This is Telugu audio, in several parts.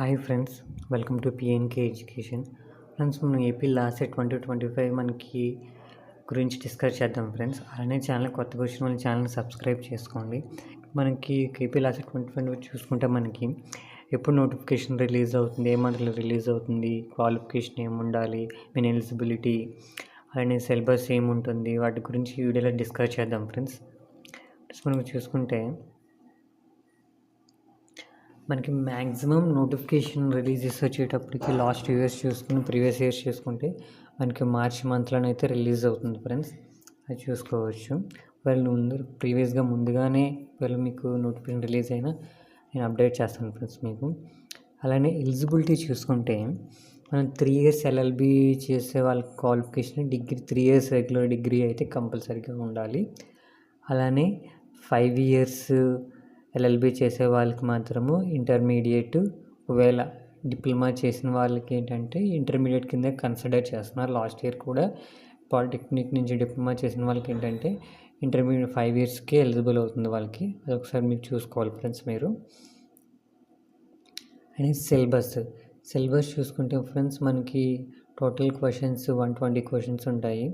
Hi friends welcome to PNK education friends మనం AP last twenty twenty five మనకి గురించి డిస్కస్ చేద్దాం ఫ్రెండ్స్. అలానే ఛానల్ కొత్తగా వచ్చిన వాళ్ళ ఛానల్ని సబ్స్క్రైబ్ చేసుకోండి. మనకి ఏపీ లాస్ట్ ట్వంటీ ట్వంటీ చూసుకుంటే మనకి ఎప్పుడు నోటిఫికేషన్ రిలీజ్ అవుతుంది ఏ మంత్లో రిలీజ్ అవుతుంది క్వాలిఫికేషన్ ఏముండాలి మెయిన్ ఎలిజిబిలిటీ అలానే సిలబస్ ఏముంటుంది వాటి గురించి వీడియోలో డిస్కస్ చేద్దాం ఫ్రెండ్స్ మనం చూసుకుంటే మనకి మ్యాక్సిమం నోటిఫికేషన్ రిలీజెస్ వచ్చేటప్పటికి లాస్ట్ ఇయర్స్ చూసుకుని ప్రీవియస్ ఇయర్స్ చూసుకుంటే మనకి మార్చ్ మంత్లోనైతే రిలీజ్ అవుతుంది ఫ్రెండ్స్. అది చూసుకోవచ్చు. వాళ్ళు ముందు ప్రీవియస్గా ముందుగానే వాళ్ళు మీకు నోటిఫికేషన్ రిలీజ్ అయినా నేను అప్డేట్ చేస్తాను ఫ్రెండ్స్ మీకు. అలానే ఎలిజిబిలిటీ చూసుకుంటే మనం త్రీ ఇయర్స్ ఎల్ఎల్బి చేసే వాళ్ళ qualification degree three years regular degree అయితే కంపల్సరీగా ఉండాలి. అలానే ఫైవ్ ఇయర్స్ ఎల్ఎల్బి చేసే వాళ్ళకి మాత్రము ఇంటర్మీడియట్ ఒకవేళ డిప్లొమా చేసిన వాళ్ళకి ఏంటంటే ఇంటర్మీడియట్ కింద కన్సిడర్ చేస్తున్నారు. లాస్ట్ ఇయర్ కూడా పాలిటెక్నిక్ నుంచి డిప్లొమా చేసిన వాళ్ళకి ఏంటంటే ఇంటర్మీడియట్ ఫైవ్ ఇయర్స్కి ఎలిజిబుల్ అవుతుంది వాళ్ళకి. అది ఒకసారి మీరు చూసుకోవాలి ఫ్రెండ్స్ మీరు. అండ్ సిలబస్ సిలబస్ చూసుకుంటే ఫ్రెండ్స్ మనకి total questions one twenty questions ఉంటాయి.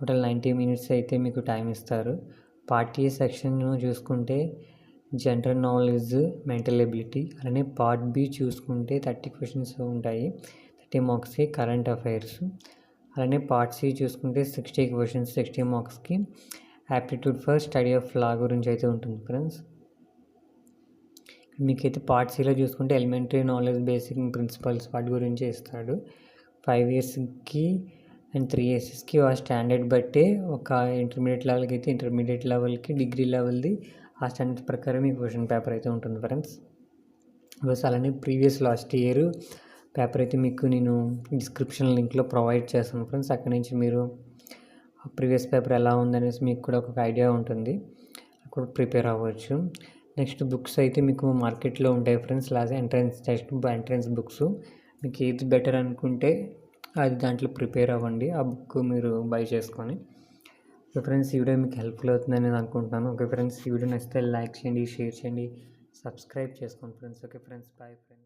టోటల్ నైంటీ మినిట్స్ అయితే మీకు టైం ఇస్తారు. పార్టీ సెక్షన్ చూసుకుంటే జనరల్ నాలెడ్జ్ మెంటల్ ఎబిలిటీ అలానే పార్ట్ బి చూసుకుంటే థర్టీ క్వశ్చన్స్ ఉంటాయి. థర్టీ మార్క్స్కి కరెంట్ అఫైర్స్. అలానే పార్ట్ సి చూసుకుంటే సిక్స్టీ క్వశ్చన్స్ సిక్స్టీ మార్క్స్కి aptitude for study of law గురించి అయితే ఉంటుంది ఫ్రెండ్స్. మీకైతే పార్ట్ సిలో చూసుకుంటే ఎలిమెంటరీ నాలెడ్జ్ బేసిక్ ప్రిన్సిపల్స్ వాటి గురించి ఇస్తాడు. ఫైవ్ ఇయర్స్కి అండ్ త్రీ ఇయర్స్కి ఆ స్టాండర్డ్ బట్టే ఒక ఇంటర్మీడియట్ లెవెల్కి అయితే ఇంటర్మీడియట్ లెవెల్కి డిగ్రీ లెవెల్ది ఆ స్టాండర్డ్ ప్రకారం ఈ క్వశ్చన్ పేపర్ అయితే ఉంటుంది ఫ్రెండ్స్ బస్ అలానే ప్రీవియస్ లాస్ట్ ఇయర్ పేపర్ అయితే మీకు నేను డిస్క్రిప్షన్ లింక్లో ప్రొవైడ్ చేస్తాను ఫ్రెండ్స్ అక్కడి నుంచి మీరు ప్రీవియస్ పేపర్ ఎలా ఉందనేసి మీకు కూడా ఒక ఐడియా ఉంటుంది. అక్కడ ప్రిపేర్ అవ్వచ్చు. నెక్స్ట్ బుక్స్ అయితే మీకు మార్కెట్లో ఉంటాయి friends last entrance test entrance books మీకు ఏది బెటర్ అనుకుంటే అది దాంట్లో ప్రిపేర్ అవ్వండి. ఆ బుక్ మీరు బై చేసుకొని. ఓకే ఫ్రెండ్స్ ఈ వీడియో మీకు హెల్ప్ఫుల్ అవుతుందని నేను అనుకుంటున్నాను. ఓకే ఫ్రెండ్స్ ఈ వీడియో నచ్చితే లైక్ చేయండి షేర్ చేయండి సబ్స్క్రైబ్ చేసుకోండి friends. Okay friends bye friends.